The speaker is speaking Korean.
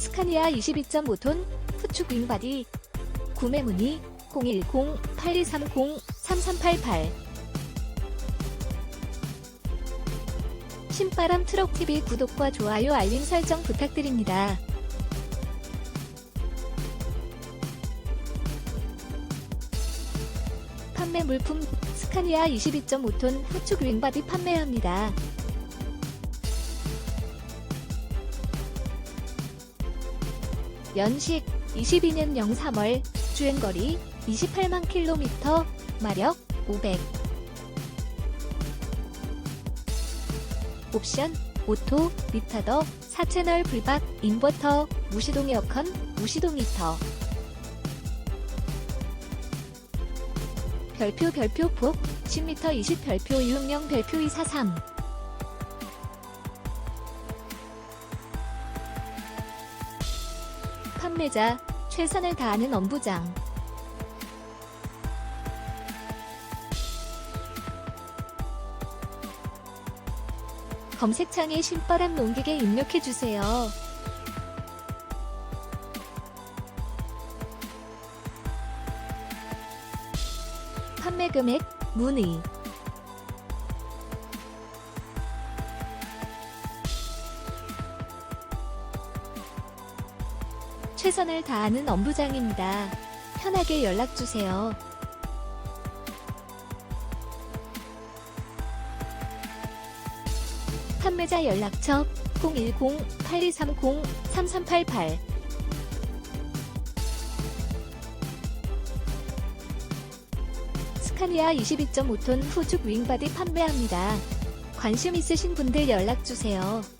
스카니아 22.5톤 후축 윙바디 구매 문의 010-8230-3388 신바람 트럭TV 구독과 좋아요 알림 설정 부탁드립니다. 판매 물품 스카니아 22.5톤 후축 윙바디 판매합니다. 연식 22년형 3월 주행거리 28만 킬로미터 마력 500 옵션 오토 리타더 4채널 불박 인버터 무시동 에어컨 무시동 히터. 별표 별표 폭 10m 20 별표 160 별표 243 판매자 최선을 다하는 엄부장 검색창에 신바람 농객에 입력해주세요. 판매 금액, 문의 최선을 다하는 엄부장입니다. 편하게 연락주세요. 판매자 연락처 010-8230-3388 스카니아 22.5톤 후축 윙바디 판매합니다. 관심 있으신 분들 연락주세요.